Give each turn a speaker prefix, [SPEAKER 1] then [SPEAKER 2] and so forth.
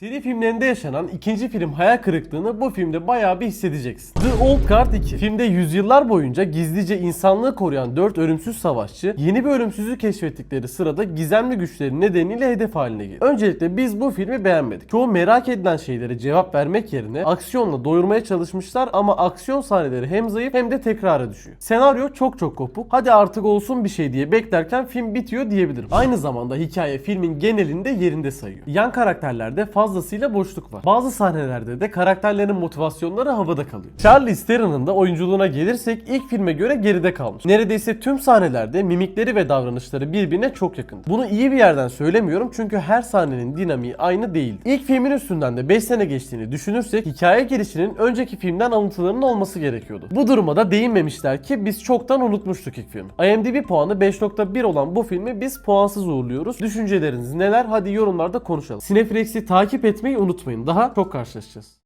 [SPEAKER 1] Seri filmlerinde yaşanan ikinci film hayal kırıklığını bu filmde bayağı bir hissedeceksin. The Old Guard 2. Filmde yüzyıllar boyunca gizlice insanlığı koruyan 4 ölümsüz savaşçı yeni bir ölümsüzlüğü keşfettikleri sırada gizemli güçleri nedeniyle hedef haline geliyor. Öncelikle biz bu filmi beğenmedik. Çoğu merak edilen şeylere cevap vermek yerine aksiyonla doyurmaya çalışmışlar ama aksiyon sahneleri hem zayıf hem de tekrara düşüyor. Senaryo çok çok kopuk. Hadi artık olsun bir şey diye beklerken film bitiyor diyebilirim. Aynı zamanda hikaye filmin genelinde yerinde sayıyor. Yan karakterlerde fazlasıyla boşluk var. Bazı sahnelerde de karakterlerin motivasyonları havada kalıyor. Charlize Theron'ın da oyunculuğuna gelirsek ilk filme göre geride kalmış. Neredeyse tüm sahnelerde mimikleri ve davranışları birbirine çok yakın. Bunu iyi bir yerden söylemiyorum çünkü her sahnenin dinamiği aynı değil. İlk filmin üstünden de 5 sene geçtiğini düşünürsek hikaye girişinin önceki filmden alıntılarının olması gerekiyordu. Bu duruma da değinmemişler ki biz çoktan unutmuştuk ilk filmi. IMDb puanı 5.1 olan bu filmi biz puansız uğurluyoruz. Düşünceleriniz neler? Hadi yorumlarda konuşalım. Cineflex'i takip etmeyi unutmayın. Daha çok karşılaşacağız.